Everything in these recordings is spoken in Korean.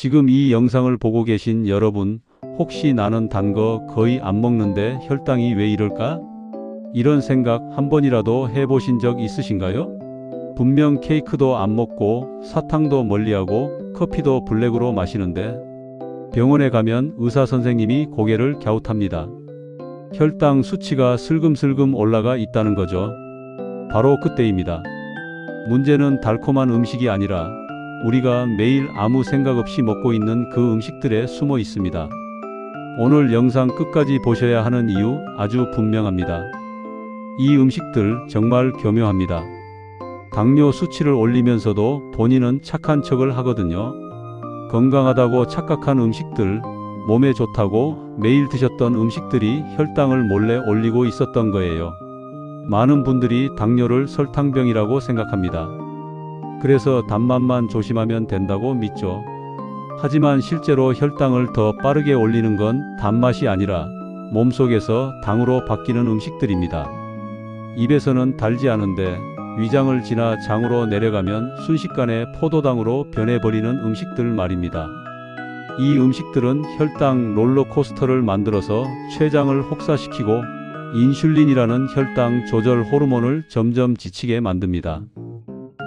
지금 이 영상을 보고 계신 여러분, 혹시 나는 단 거 거의 안 먹는데 혈당이 왜 이럴까? 이런 생각 한 번이라도 해보신 적 있으신가요? 분명 케이크도 안 먹고 사탕도 멀리하고 커피도 블랙으로 마시는데 병원에 가면 의사 선생님이 고개를 갸웃합니다. 혈당 수치가 슬금슬금 올라가 있다는 거죠. 바로 그때입니다. 문제는 달콤한 음식이 아니라 우리가 매일 아무 생각 없이 먹고 있는 그 음식들에 숨어 있습니다. 오늘 영상 끝까지 보셔야 하는 이유 아주 분명합니다. 이 음식들 정말 교묘합니다. 당뇨 수치를 올리면서도 본인은 착한 척을 하거든요. 건강하다고 착각한 음식들, 몸에 좋다고 매일 드셨던 음식들이 혈당을 몰래 올리고 있었던 거예요. 많은 분들이 당뇨를 설탕병이라고 생각합니다. 그래서 단맛만 조심하면 된다고 믿죠. 하지만 실제로 혈당을 더 빠르게 올리는 건 단맛이 아니라 몸속에서 당으로 바뀌는 음식들입니다. 입에서는 달지 않은데 위장을 지나 장으로 내려가면 순식간에 포도당으로 변해버리는 음식들 말입니다. 이 음식들은 혈당 롤러코스터를 만들어서 췌장을 혹사시키고 인슐린이라는 혈당 조절 호르몬을 점점 지치게 만듭니다.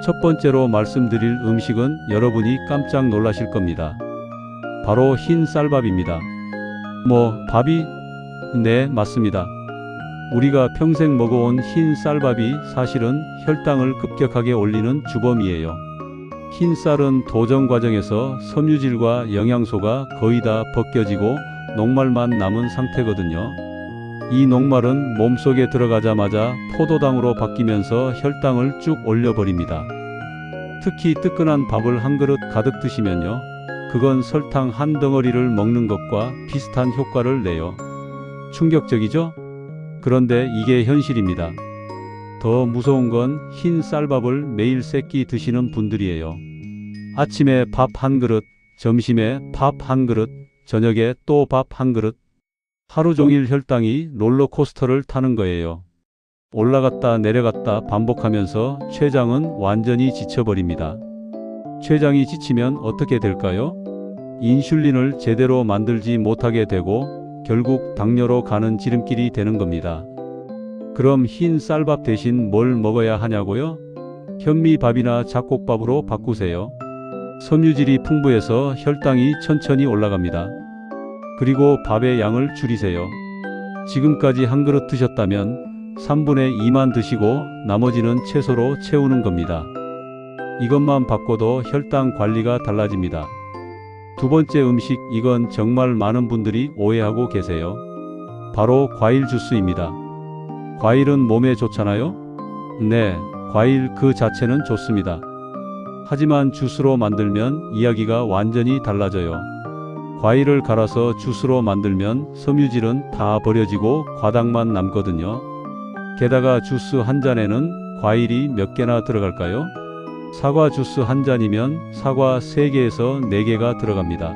첫 번째로 말씀드릴 음식은 여러분이 깜짝 놀라실 겁니다. 바로 흰 쌀밥입니다. 뭐, 밥이? 네, 맞습니다. 우리가 평생 먹어온 흰 쌀밥이 사실은 혈당을 급격하게 올리는 주범이에요. 흰 쌀은 도정 과정에서 섬유질과 영양소가 거의 다 벗겨지고 녹말만 남은 상태거든요. 이 녹말은 몸속에 들어가자마자 포도당으로 바뀌면서 혈당을 쭉 올려버립니다. 특히 뜨끈한 밥을 한 그릇 가득 드시면요. 그건 설탕 한 덩어리를 먹는 것과 비슷한 효과를 내요. 충격적이죠? 그런데 이게 현실입니다. 더 무서운 건 흰 쌀밥을 매일 세끼 드시는 분들이에요. 아침에 밥 한 그릇, 점심에 밥 한 그릇, 저녁에 또 밥 한 그릇. 하루 종일 혈당이 롤러코스터를 타는 거예요. 올라갔다 내려갔다 반복하면서 췌장은 완전히 지쳐버립니다. 췌장이 지치면 어떻게 될까요? 인슐린을 제대로 만들지 못하게 되고 결국 당뇨로 가는 지름길이 되는 겁니다. 그럼 흰 쌀밥 대신 뭘 먹어야 하냐고요? 현미밥이나 잡곡밥으로 바꾸세요. 섬유질이 풍부해서 혈당이 천천히 올라갑니다. 그리고 밥의 양을 줄이세요. 지금까지 한 그릇 드셨다면 3분의 2만 드시고 나머지는 채소로 채우는 겁니다. 이것만 바꿔도 혈당 관리가 달라집니다. 두 번째 음식 이건 정말 많은 분들이 오해하고 계세요. 바로 과일 주스입니다. 과일은 몸에 좋잖아요? 네, 과일 그 자체는 좋습니다. 하지만 주스로 만들면 이야기가 완전히 달라져요. 과일을 갈아서 주스로 만들면 섬유질은 다 버려지고 과당만 남거든요. 게다가 주스 한 잔에는 과일이 몇 개나 들어갈까요? 사과 주스 한 잔이면 사과 3개에서 4개가 들어갑니다.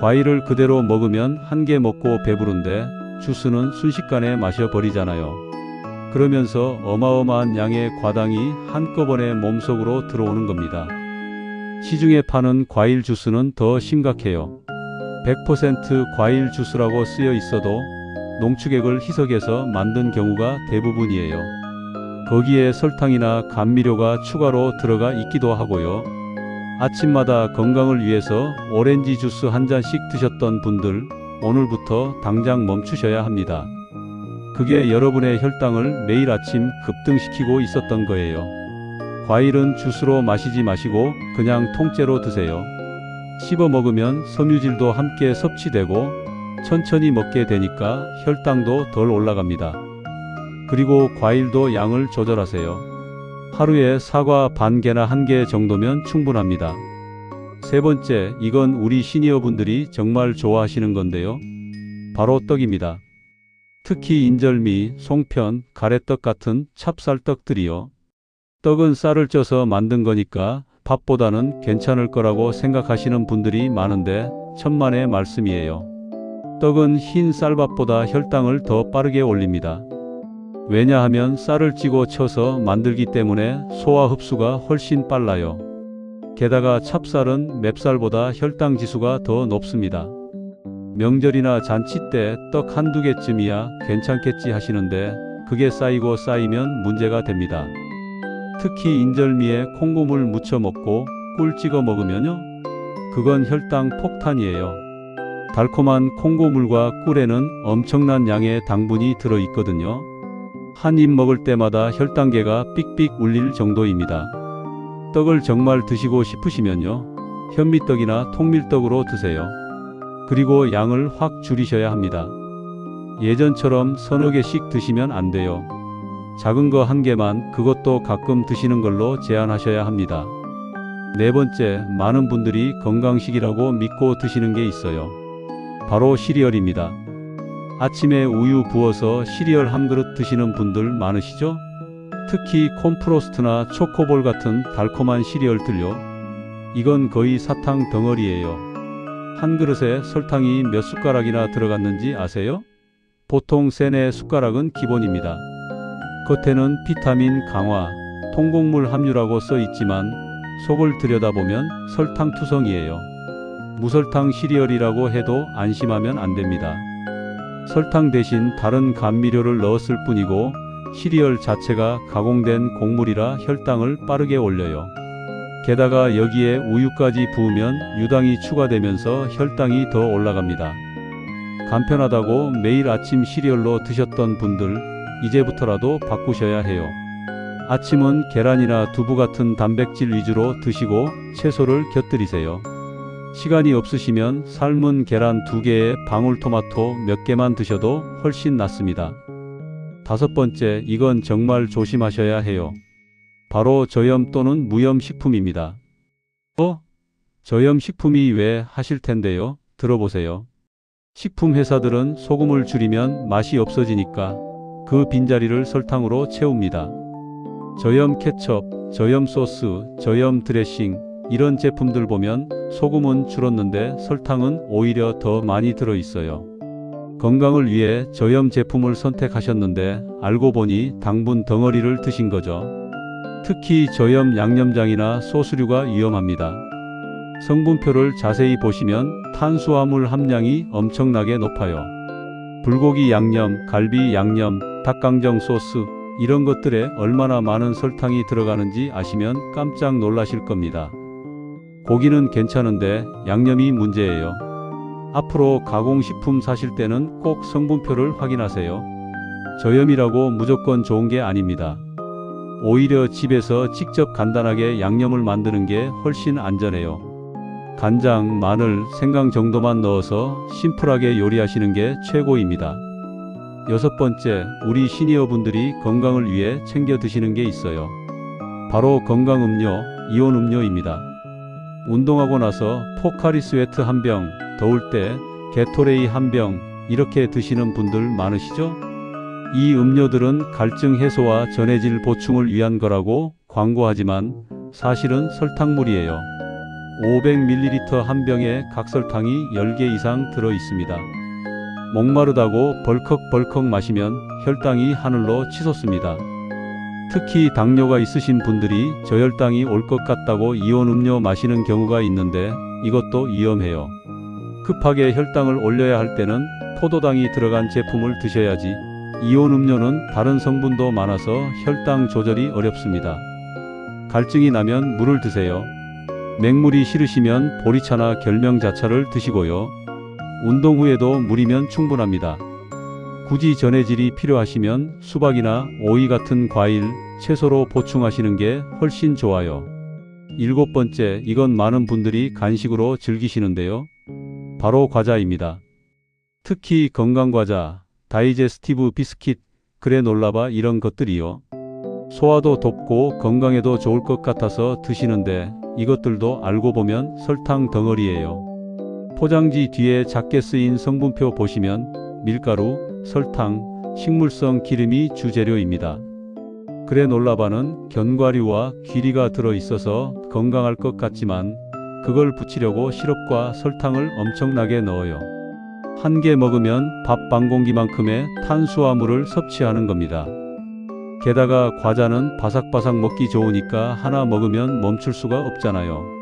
과일을 그대로 먹으면 한 개 먹고 배부른데 주스는 순식간에 마셔버리잖아요. 그러면서 어마어마한 양의 과당이 한꺼번에 몸속으로 들어오는 겁니다. 시중에 파는 과일 주스는 더 심각해요. 100% 과일 주스라고 쓰여 있어도 농축액을 희석해서 만든 경우가 대부분이에요. 거기에 설탕이나 감미료가 추가로 들어가 있기도 하고요. 아침마다 건강을 위해서 오렌지 주스 한 잔씩 드셨던 분들, 오늘부터 당장 멈추셔야 합니다. 그게 여러분의 혈당을 매일 아침 급등시키고 있었던 거예요. 과일은 주스로 마시지 마시고 그냥 통째로 드세요. 씹어 먹으면 섬유질도 함께 섭취되고 천천히 먹게 되니까 혈당도 덜 올라갑니다. 그리고 과일도 양을 조절하세요. 하루에 사과 반 개나 한 개 정도면 충분합니다. 세 번째, 이건 우리 시니어분들이 정말 좋아하시는 건데요. 바로 떡입니다. 특히 인절미, 송편, 가래떡 같은 찹쌀떡들이요. 떡은 쌀을 쪄서 만든 거니까 밥보다는 괜찮을 거라고 생각하시는 분들이 많은데 천만의 말씀이에요. 떡은 흰 쌀밥보다 혈당을 더 빠르게 올립니다. 왜냐하면 쌀을 찌고 쳐서 만들기 때문에 소화 흡수가 훨씬 빨라요. 게다가 찹쌀은 맵쌀보다 혈당 지수가 더 높습니다. 명절이나 잔치 때 떡 한두 개쯤이야 괜찮겠지 하시는데 그게 쌓이고 쌓이면 문제가 됩니다. 특히 인절미에 콩고물 무쳐 먹고 꿀 찍어 먹으면요. 그건 혈당 폭탄이에요. 달콤한 콩고물과 꿀에는 엄청난 양의 당분이 들어 있거든요. 한 입 먹을 때마다 혈당계가 삑삑 울릴 정도입니다. 떡을 정말 드시고 싶으시면요. 현미떡이나 통밀떡으로 드세요. 그리고 양을 확 줄이셔야 합니다. 예전처럼 서너 개씩 드시면 안 돼요. 작은 거 한 개만 그것도 가끔 드시는 걸로 제한하셔야 합니다. 네 번째, 많은 분들이 건강식이라고 믿고 드시는 게 있어요. 바로 시리얼입니다. 아침에 우유 부어서 시리얼 한 그릇 드시는 분들 많으시죠? 특히 콤프로스트나 초코볼 같은 달콤한 시리얼 들요. 이건 거의 사탕 덩어리예요. 한 그릇에 설탕이 몇 숟가락이나 들어갔는지 아세요? 보통 세네 숟가락은 기본입니다. 겉에는 비타민 강화, 통곡물 함유라고 써 있지만 속을 들여다보면 설탕 투성이에요. 무설탕 시리얼이라고 해도 안심하면 안 됩니다. 설탕 대신 다른 감미료를 넣었을 뿐이고 시리얼 자체가 가공된 곡물이라 혈당을 빠르게 올려요. 게다가 여기에 우유까지 부으면 유당이 추가되면서 혈당이 더 올라갑니다. 간편하다고 매일 아침 시리얼로 드셨던 분들, 이제부터라도 바꾸셔야 해요. 아침은 계란이나 두부 같은 단백질 위주로 드시고 채소를 곁들이세요. 시간이 없으시면 삶은 계란 두 개에 방울토마토 몇 개만 드셔도 훨씬 낫습니다. 다섯 번째, 이건 정말 조심하셔야 해요. 바로 저염 또는 무염 식품입니다. 어? 저염 식품이 왜 하실 텐데요? 들어보세요. 식품 회사들은 소금을 줄이면 맛이 없어지니까 그 빈자리를 설탕으로 채웁니다. 저염 케첩, 저염 소스, 저염 드레싱, 이런 제품들 보면 소금은 줄었는데 설탕은 오히려 더 많이 들어 있어요. 건강을 위해 저염 제품을 선택하셨는데 알고 보니 당분 덩어리를 드신 거죠. 특히 저염 양념장이나 소스류가 위험합니다. 성분표를 자세히 보시면 탄수화물 함량이 엄청나게 높아요. 불고기 양념, 갈비 양념, 닭강정 소스, 이런 것들에 얼마나 많은 설탕이 들어가는지 아시면 깜짝 놀라실 겁니다. 고기는 괜찮은데 양념이 문제예요. 앞으로 가공식품 사실 때는 꼭 성분표를 확인하세요. 저염이라고 무조건 좋은 게 아닙니다. 오히려 집에서 직접 간단하게 양념을 만드는 게 훨씬 안전해요. 간장, 마늘, 생강 정도만 넣어서 심플하게 요리하시는 게 최고입니다. 여섯 번째, 우리 시니어 분들이 건강을 위해 챙겨 드시는 게 있어요. 바로 건강 음료, 이온 음료입니다. 운동하고 나서 포카리 스웨트 한 병, 더울 때 게토레이 한 병, 이렇게 드시는 분들 많으시죠? 이 음료들은 갈증 해소와 전해질 보충을 위한 거라고 광고하지만 사실은 설탕물이에요. 500ml 한 병에 각설탕이 10개 이상 들어 있습니다. 목마르다고 벌컥벌컥 마시면 혈당이 하늘로 치솟습니다. 특히 당뇨가 있으신 분들이 저혈당이 올 것 같다고 이온 음료 마시는 경우가 있는데 이것도 위험해요. 급하게 혈당을 올려야 할 때는 포도당이 들어간 제품을 드셔야지 이온 음료는 다른 성분도 많아서 혈당 조절이 어렵습니다. 갈증이 나면 물을 드세요. 맹물이 싫으시면 보리차나 결명자차를 드시고요. 운동 후에도 물이면 충분합니다. 굳이 전해질이 필요하시면 수박이나 오이 같은 과일, 채소로 보충하시는 게 훨씬 좋아요. 일곱 번째, 이건 많은 분들이 간식으로 즐기시는데요. 바로 과자입니다. 특히 건강과자, 다이제스티브 비스킷, 그래놀라바 이런 것들이요. 소화도 돕고 건강에도 좋을 것 같아서 드시는데 이것들도 알고 보면 설탕 덩어리예요. 포장지 뒤에 작게 쓰인 성분표 보시면 밀가루, 설탕, 식물성 기름이 주재료입니다. 그래놀라바는 견과류와 귀리가 들어 있어서 건강할 것 같지만 그걸 붙이려고 시럽과 설탕을 엄청나게 넣어요. 한 개 먹으면 밥 반 공기만큼의 탄수화물을 섭취하는 겁니다. 게다가 과자는 바삭바삭 먹기 좋으니까 하나 먹으면 멈출 수가 없잖아요.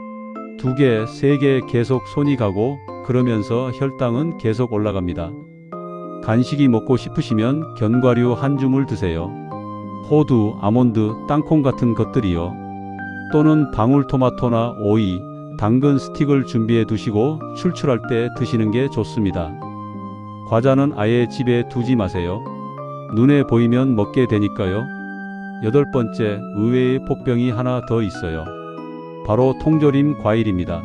두 개, 세 개 계속 손이 가고 그러면서 혈당은 계속 올라갑니다. 간식이 먹고 싶으시면 견과류 한 줌을 드세요. 호두, 아몬드, 땅콩 같은 것들이요. 또는 방울토마토나 오이, 당근 스틱을 준비해 두시고 출출할 때 드시는 게 좋습니다. 과자는 아예 집에 두지 마세요. 눈에 보이면 먹게 되니까요. 여덟 번째, 의외의 복병이 하나 더 있어요. 바로 통조림 과일입니다.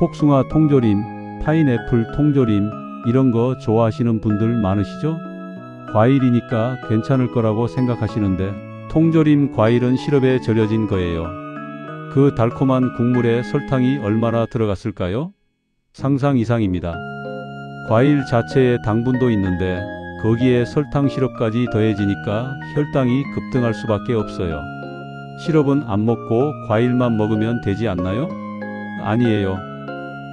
복숭아 통조림, 파인애플 통조림, 이런 거 좋아하시는 분들 많으시죠? 과일이니까 괜찮을 거라고 생각하시는데, 통조림 과일은 시럽에 절여진 거예요. 그 달콤한 국물에 설탕이 얼마나 들어갔을까요? 상상 이상입니다. 과일 자체에 당분도 있는데 거기에 설탕 시럽까지 더해지니까 혈당이 급등할 수밖에 없어요. 시럽은 안 먹고 과일만 먹으면 되지 않나요? 아니에요.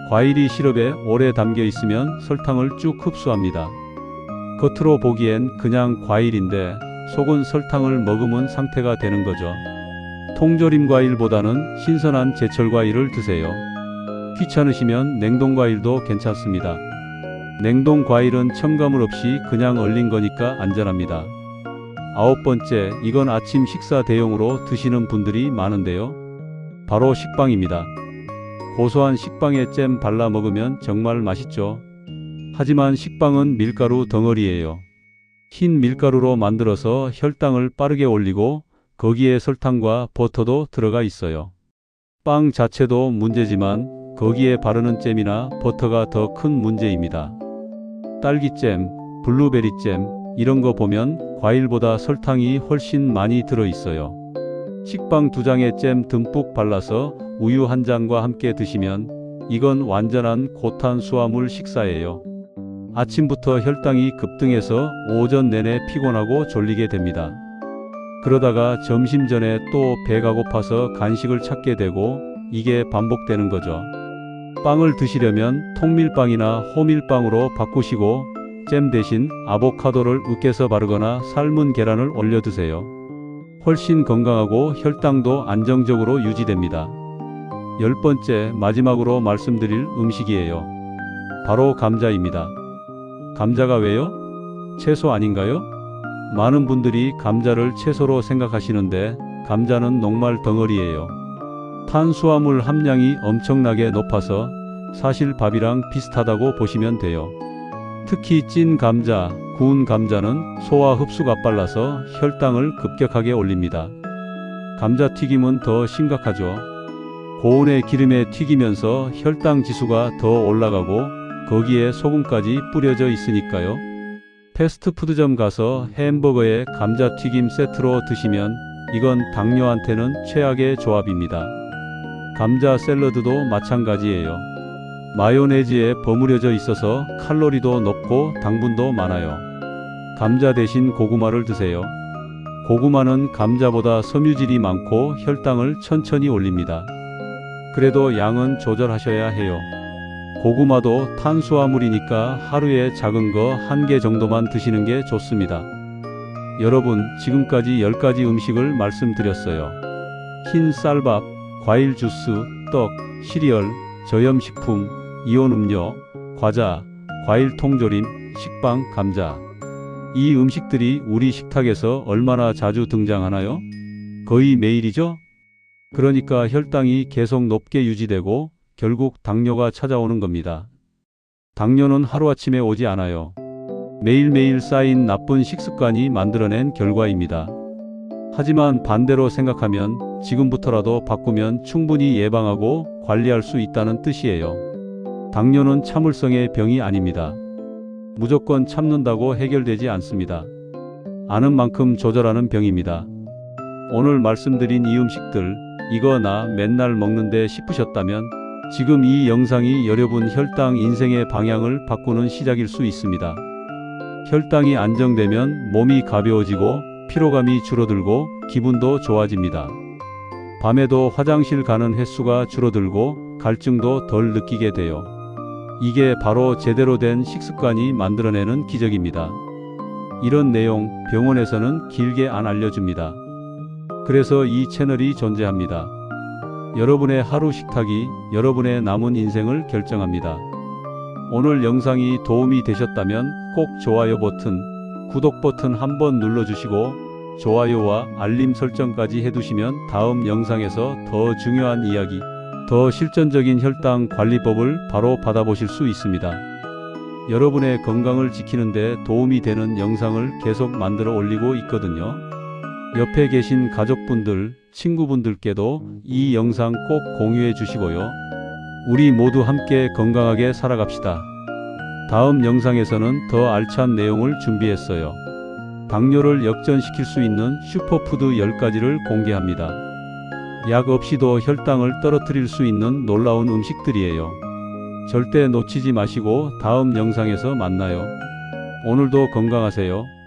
과일이 시럽에 오래 담겨 있으면 설탕을 쭉 흡수합니다. 겉으로 보기엔 그냥 과일인데 속은 설탕을 머금은 상태가 되는 거죠. 통조림 과일보다는 신선한 제철 과일을 드세요. 귀찮으시면 냉동 과일도 괜찮습니다. 냉동 과일은 첨가물 없이 그냥 얼린 거니까 안전합니다. 아홉 번째, 이건 아침 식사 대용으로 드시는 분들이 많은데요. 바로 식빵입니다. 고소한 식빵에 잼 발라 먹으면 정말 맛있죠. 하지만 식빵은 밀가루 덩어리예요. 흰 밀가루로 만들어서 혈당을 빠르게 올리고 거기에 설탕과 버터도 들어가 있어요. 빵 자체도 문제지만 거기에 바르는 잼이나 버터가 더 큰 문제입니다. 딸기잼, 블루베리잼, 이런 거 보면 과일보다 설탕이 훨씬 많이 들어 있어요. 식빵 두 장에 잼 듬뿍 발라서 우유 한 잔과 함께 드시면 이건 완전한 고탄수화물 식사예요. 아침부터 혈당이 급등해서 오전 내내 피곤하고 졸리게 됩니다. 그러다가 점심 전에 또 배가 고파서 간식을 찾게 되고 이게 반복되는 거죠. 빵을 드시려면 통밀빵이나 호밀빵으로 바꾸시고 잼 대신 아보카도를 으깨서 바르거나 삶은 계란을 올려 드세요. 훨씬 건강하고 혈당도 안정적으로 유지됩니다. 열 번째 마지막으로 말씀드릴 음식이에요. 바로 감자입니다. 감자가 왜요? 채소 아닌가요? 많은 분들이 감자를 채소로 생각하시는데 감자는 녹말 덩어리예요. 탄수화물 함량이 엄청나게 높아서 사실 밥이랑 비슷하다고 보시면 돼요. 특히 찐 감자, 구운 감자는 소화 흡수가 빨라서 혈당을 급격하게 올립니다. 감자튀김은 더 심각하죠. 고온의 기름에 튀기면서 혈당 지수가 더 올라가고 거기에 소금까지 뿌려져 있으니까요. 패스트푸드점 가서 햄버거에 감자튀김 세트로 드시면 이건 당뇨한테는 최악의 조합입니다. 감자 샐러드도 마찬가지예요. 마요네즈에 버무려져 있어서 칼로리도 높고 당분도 많아요. 감자 대신 고구마를 드세요. 고구마는 감자보다 섬유질이 많고 혈당을 천천히 올립니다. 그래도 양은 조절하셔야 해요. 고구마도 탄수화물이니까 하루에 작은 거 한 개 정도만 드시는 게 좋습니다. 여러분, 지금까지 10가지 음식을 말씀드렸어요. 흰 쌀밥, 과일 주스, 떡, 시리얼, 저염식품, 이온 음료, 과자, 과일 통조림, 식빵, 감자. 이 음식들이 우리 식탁에서 얼마나 자주 등장하나요? 거의 매일이죠? 그러니까 혈당이 계속 높게 유지되고 결국 당뇨가 찾아오는 겁니다. 당뇨는 하루아침에 오지 않아요. 매일매일 쌓인 나쁜 식습관이 만들어낸 결과입니다. 하지만 반대로 생각하면 지금부터라도 바꾸면 충분히 예방하고 관리할 수 있다는 뜻이에요. 당뇨는 참을성의 병이 아닙니다. 무조건 참는다고 해결되지 않습니다. 아는 만큼 조절하는 병입니다. 오늘 말씀드린 이 음식들, 이거 나 맨날 먹는데 싶으셨다면 지금 이 영상이 여러분 혈당 인생의 방향을 바꾸는 시작일 수 있습니다. 혈당이 안정되면 몸이 가벼워지고 피로감이 줄어들고 기분도 좋아집니다. 밤에도 화장실 가는 횟수가 줄어들고 갈증도 덜 느끼게 돼요. 이게 바로 제대로 된 식습관이 만들어내는 기적입니다. 이런 내용 병원에서는 길게 안 알려줍니다. 그래서 이 채널이 존재합니다. 여러분의 하루 식탁이 여러분의 남은 인생을 결정합니다. 오늘 영상이 도움이 되셨다면 꼭 좋아요 버튼, 구독 버튼 한번 눌러주시고 좋아요와 알림 설정까지 해두시면 다음 영상에서 더 중요한 이야기, 더 실전적인 혈당 관리법을 바로 받아보실 수 있습니다. 여러분의 건강을 지키는데 도움이 되는 영상을 계속 만들어 올리고 있거든요. 옆에 계신 가족분들, 친구분들께도 이 영상 꼭 공유해 주시고요. 우리 모두 함께 건강하게 살아갑시다. 다음 영상에서는 더 알찬 내용을 준비했어요. 당뇨를 역전시킬 수 있는 슈퍼푸드 10가지를 공개합니다. 약 없이도 혈당을 떨어뜨릴 수 있는 놀라운 음식들이에요. 절대 놓치지 마시고 다음 영상에서 만나요. 오늘도 건강하세요.